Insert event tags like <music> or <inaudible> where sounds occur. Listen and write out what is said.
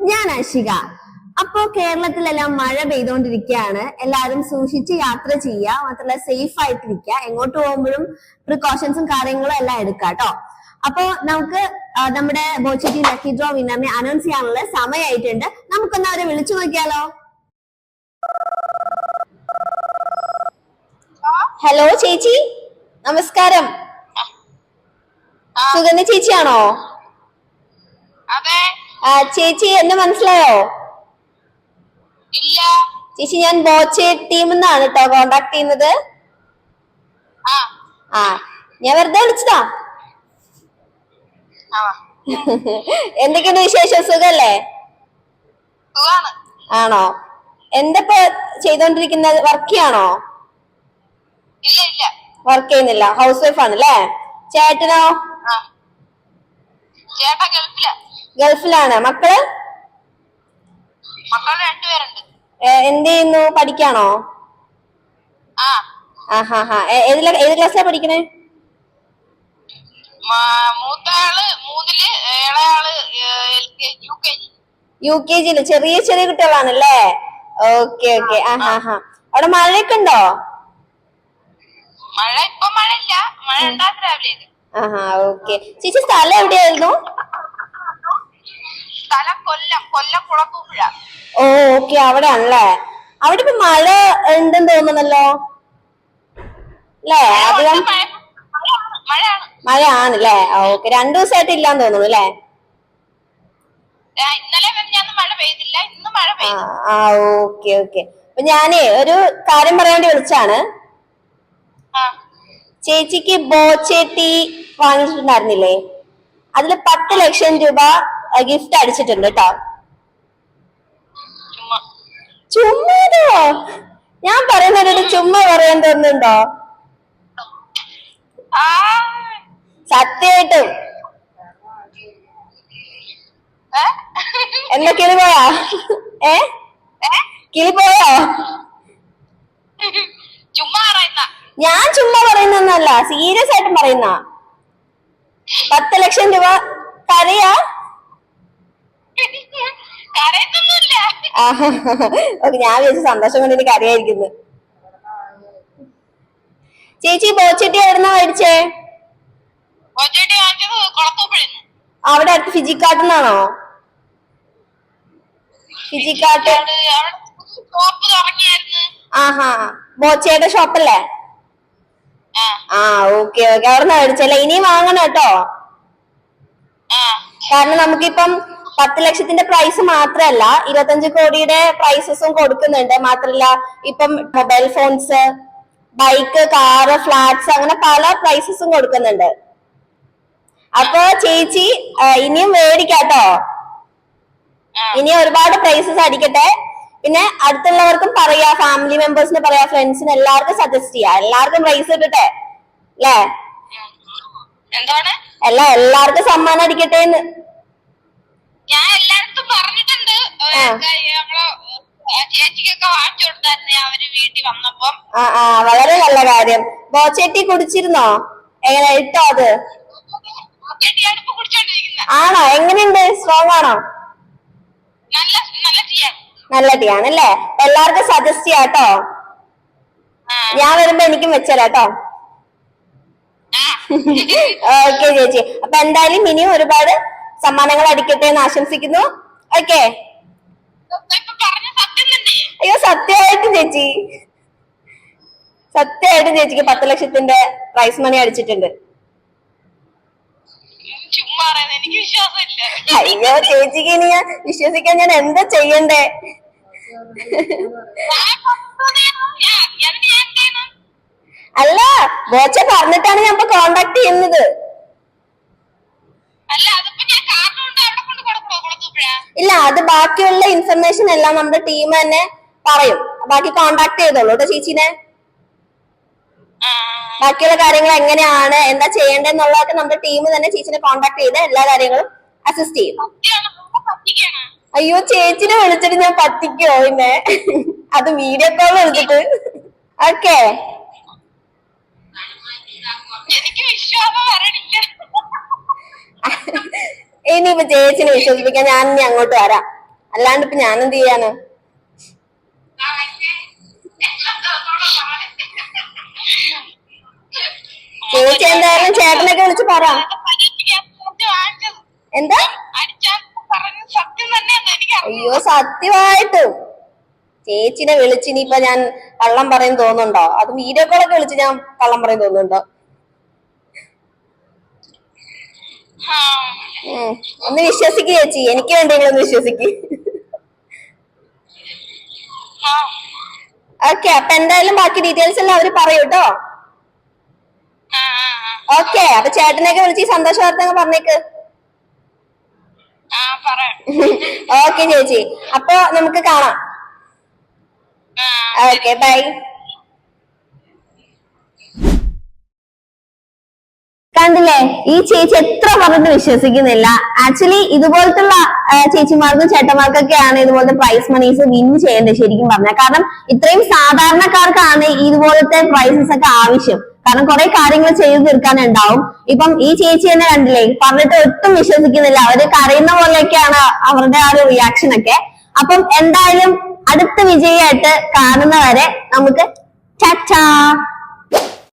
ഞാൻ അശിക അപ്പോ കേരളത്തിലെല്ലാം മഴ പെയ്തുകൊണ്ടിരിക്കുകയാണ് എല്ലാവരും സൂക്ഷിച്ച് യാത്ര ചെയ്യുക. മാത്രമല്ല സേഫ് ആയിട്ടിരിക്കുക. എങ്ങോട്ട് പോകുമ്പോഴും പ്രിക്കോഷൻസും കാര്യങ്ങളും എല്ലാം എടുക്കുക കേട്ടോ അപ്പോ നമുക്ക് നമ്മുടെ ബോച്ചി ലക്കി ഡ്രോ വിന്നറിനെ അനൗൺസ് ചെയ്യാനുള്ള സമയമായിട്ടുണ്ട് നമുക്കൊന്ന് അവരെ വിളിച്ചു നോക്കിയാലോ? ഹലോ ചേച്ചി. നമസ്കാരം. സുഗന്ധ ചേച്ചിയാണോ? അതെ. ചേച്ചി എന്നെ മനസ്സിലായോ? ഇല്ല. ചേച്ചി ഞാൻ ബോച്ചെ ടീമിൽ നിന്നാണ് കേട്ടോ കോണ്ടാക്ട് ചെയ്യുന്നത്. ആ. ഞാൻ വെറുതെ വിളിച്ചതാ. എന്തൊക്കെയാണ് <laughs> എന്തൊക്കെയുണ്ട് വിശേഷം? സുഖല്ലേ? ആണോ? എന്തപ്പോ ചെയ്തോണ്ടിരിക്കുന്നത് വർക്ക് ചെയ്യാണോ? വർക്ക് ചെയ്യുന്നില്ല. ഹൗസ് വൈഫ് ആണല്ലേ? ചേട്ടനോ? ചേട്ടാ ഗൾഫില. ഗൾഫിലാണ്. മക്കൾ? എന്ത് ചെയ്യുന്നു പഠിക്കാണോ? ആ. ആ ഹാ ഹാ ഏത് ക്ലാസ്സിലാ പഠിക്കണേ? മൂന്നിൽ U K G. U K ജിയിൽ ചെറിയ ചെറിയ കുട്ടികളാണല്ലേ? Okay okay. ആ. ഹാ ഹാ അവിടെ മഴയൊക്കെ ഉണ്ടോ? മഴ ഇപ്പൊ മഴ ഇല്ല മഴ ഉണ്ടാകും രാവിലെ. ആഹാ ഓക്കെ. ചേച്ചി സ്ഥലം എവിടെയായിരുന്നു? സ്ഥലം കൊല്ലം കൊല്ലം കുളത്തൂപ്പുഴ. ഓ ഓക്കെ അവിടെ ആണല്ലേ അവിടെ ഇപ്പൊ മഴ ഉണ്ടെന്ന് തോന്നുന്നല്ലോ? അല്ലേ? അധികം മഴ ആണല്ലേ ഓക്കെ രണ്ടു ദിവസമായിട്ട് ഇല്ലാന്ന് തോന്നുന്നു അല്ലേ? ഇന്നലെ മഴ പെയ്തില്ല ഇന്ന് മഴ ആ പെയ്തു. ആ ഓക്കെ ഓക്കെ. അപ്പൊ ഞാനേ ഒരു കാര്യം പറയാൻ വേണ്ടി വിളിച്ചാണ് ചേച്ചിക്ക് ബോച്ചേട്ടി വാങ്ങിച്ചിട്ടുണ്ടായിരുന്നില്ലേ? അതിൽ പത്ത് ലക്ഷം രൂപ ഗിഫ്റ്റ് അടിച്ചിട്ടുണ്ട് കേട്ടോ ചുമ്മാ. ചുമ്മാതോ? ഞാൻ പറയുന്നവരോട് ചുമ്മാ പറയാൻ തോന്നുന്നുണ്ടോ? സത്യമായിട്ടും ഏ? എന്നാ കിളി പോയാ? ഏ? കിളി പോയോ? ഞാൻ ചുമ്മാ പറയുന്നല്ല സീരിയസ് ആയിട്ടും പറയുന്ന. പത്ത് ലക്ഷം രൂപ കരയാ ഓക്കെ ഞാൻ വിചാരിച്ച സന്തോഷം കൊണ്ട് എനിക്ക് അറിയായിരിക്കുന്നു ചേച്ചി ബോച്ചട്ടി എവിടുന്നാ മേടിച്ചേ? അവിടെ അടുത്ത് ഫിജിക്കാട്ടിന്നാണോ? ഫിജിക്കാട്ട്. ആഹാ ബോച്ചയുടെ ഷോപ്പല്ലേ ആ. ഓക്കെ ഓക്കെ അവിടെ നിന്ന് മേടിച്ചല്ലേ ഇനിയും വാങ്ങണം കേട്ടോ. കാരണം നമുക്കിപ്പം പത്ത് ലക്ഷത്തിന്റെ പ്രൈസ് മാത്രമല്ല ഇരുപത്തഞ്ച് കോടിയുടെ പ്രൈസസും കൊടുക്കുന്നുണ്ട്. മാത്രല്ല ഇപ്പം mobile phones bike car flats അങ്ങനെ പല പ്രൈസസും കൊടുക്കുന്നുണ്ട്. അപ്പൊ ചേച്ചി ഇനിയും മേടിക്കാട്ടോ? ഇനിയും ഇനി ഒരുപാട് പ്രൈസസ് അടിക്കട്ടെ. പിന്നെ അടുത്തുള്ളവർക്കും പറയാ ഫാമിലി മെമ്പേഴ്സിന് പറയാ ഫ്രണ്ട്സിന് എല്ലാവർക്കും സജസ്റ്റ് ചെയ്യാ. എല്ലാവർക്കും പ്രൈസ് കിട്ടട്ടെ അല്ലേ? എല്ലാ എല്ലാവർക്കും സമ്മാനം അടിക്കട്ടെ എന്ന്. എല്ലായിടത്തും പറഞ്ഞിട്ടുണ്ട്. നമ്മൾ ചേച്ചിക്കൊക്കെ വാങ്ങിച്ചു കൊടുത്തായിരുന്നു അവർ വീട്ടിൽ വന്നപ്പം. ആ ആ വളരെ നല്ല കാര്യം. ബോച്ചേട്ടി കുടിച്ചിരുന്നോ? എങ്ങനെ ഇട്ടോ അത്? ചേട്ടി അടുപ്പ് കുടിച്ചോണ്ടിരിക്കുന്ന. ആണോ? എങ്ങനെയുണ്ട്? സ്ട്രോങ് ആണോ? നല്ല നല്ല ടീയാണ് നല്ല ടീ ആണല്ലേ എല്ലാവർക്കും സജസ്റ്റ് ചെയ്യാട്ടോ കേട്ടോ. ഞാൻ വരുമ്പോ എനിക്കും വെച്ചരാട്ടോ കേട്ടോ. ഓക്കെ <laughs> ചേച്ചി. അപ്പൊ എന്തായാലും ഇനിയും ഒരുപാട് സമ്മാനങ്ങൾ അടിക്കട്ടെ എന്ന് ആശംസിക്കുന്നു. ഓക്കെ അയ്യോ സത്യമായിട്ടും ചേച്ചി. സത്യമായിട്ടും ചേച്ചിക്ക് പത്ത് ലക്ഷത്തിന്റെ പ്രൈസ് മണി അടിച്ചിട്ടുണ്ട്. അയ്യോ ചേച്ചിക്ക് ഇനി ഞാൻ വിശ്വസിക്കാൻ ഞാൻ എന്താ ചെയ്യണ്ടേ? അല്ല ബോച്ച പറഞ്ഞിട്ടാണ് ഞാൻ ഇപ്പൊ കോണ്ടാക്ട് ചെയ്യുന്നത് അല്ല അതിപ്പോ ഞാൻ കാർഡ് കൊണ്ട് അവിടെ കൊണ്ട് കൊടുക്കണോ കുളത്തൂപ്പുഴ ഇല്ല അത് ബാക്കിയുള്ള ഇൻഫർമേഷൻ എല്ലാം നമ്മുടെ ടീം തന്നെ പറയും. ബാക്കി കോണ്ടാക്ട് ചെയ്തോളൂ കേട്ടോ ചേച്ചിനെ. ബാക്കിയുള്ള കാര്യങ്ങൾ എങ്ങനെയാണ് എന്താ ചെയ്യേണ്ടതെന്നുള്ളതൊക്കെ നമ്മുടെ ടീം തന്നെ ചേച്ചിനെ കോണ്ടാക്ട് ചെയ്ത് എല്ലാ കാര്യങ്ങളും അസിസ്റ്റ് ചെയ്യും. അയ്യോ ചേച്ചിനെ വിളിച്ചിട്ട് ഞാൻ പറ്റിക്കോ പിന്നെ അത് വീഡിയോ കോൾ വിളിച്ചിട്ട് ഓക്കെ എനിക്ക് വിശ്വാസം വരണില്ല <laughs> ഇനിയിപ്പോ ചേച്ചിനെ വിശ്വസിപ്പിക്കാൻ ഞാൻ ഇനി അങ്ങോട്ട് വരാം. അല്ലാണ്ട് ഇപ്പൊ ഞാൻ എന്ത് ചെയ്യാന്. ചേച്ചി എന്തായാലും ചേട്ടനൊക്കെ വിളിച്ച് പറ. എന്താ? അയ്യോ സത്യമായിട്ട്. ചേച്ചിനെ വിളിച്ച് ഇനിയിപ്പൊ ഞാൻ കള്ളം പറയും തോന്നുന്നുണ്ടോ? അത് വീഡിയോ കോളൊക്കെ വിളിച്ച് ഞാൻ കള്ളം പറയും തോന്നുന്നുണ്ടോ ആ. ഉം. ഒന്ന് വിശ്വസിക്ക് ചേച്ചി. എനിക്ക് വേണ്ടെങ്കിലും ഒന്ന് വിശ്വസിക്ക്. ഓക്കെ അപ്പൊ എന്തായാലും ബാക്കി ഡീറ്റെയിൽസ് എല്ലാം അവർ പറയൂ കേട്ടോ. ഓക്കെ അപ്പൊ ചേട്ടനെയൊക്കെ വിളിച്ച് സന്തോഷ വാർത്ത പറഞ്ഞേക്ക്. ഓക്കെ <laughs> ചേച്ചി. അപ്പൊ നമുക്ക് കാണാം. ഓക്കെ ബൈ കണ്ടില്ലേ? ഈ ചേച്ചി എത്ര പറഞ്ഞിട്ട് വിശ്വസിക്കുന്നില്ല. ആക്ച്വലി ഇതുപോലത്തുള്ള ചേച്ചിമാർക്കും ചേട്ടന്മാർക്കൊക്കെയാണ് ഇതുപോലത്തെ പ്രൈസ് മണീസ് വിൻ ചെയ്യേണ്ടത് ശരിക്കും പറഞ്ഞാൽ. കാരണം ഇത്രയും സാധാരണക്കാർക്കാണ് ഇതുപോലത്തെ പ്രൈസസ് ഒക്കെ ആവശ്യം. കാരണം കുറെ കാര്യങ്ങൾ ചെയ്തു തീർക്കാനുണ്ടാവും. ഇപ്പം ഈ ചേച്ചി തന്നെ കണ്ടില്ലേ പറഞ്ഞിട്ട് ഒട്ടും വിശ്വസിക്കുന്നില്ല. അവർ കരയുന്ന പോലെയൊക്കെയാണ് അവരുടെ ആ ഒരു റിയാക്ഷൻ ഒക്കെ. അപ്പം എന്തായാലും അടുത്ത വിജയമായിട്ട് കാണുന്നവരെ നമുക്ക് ചാച്ചാ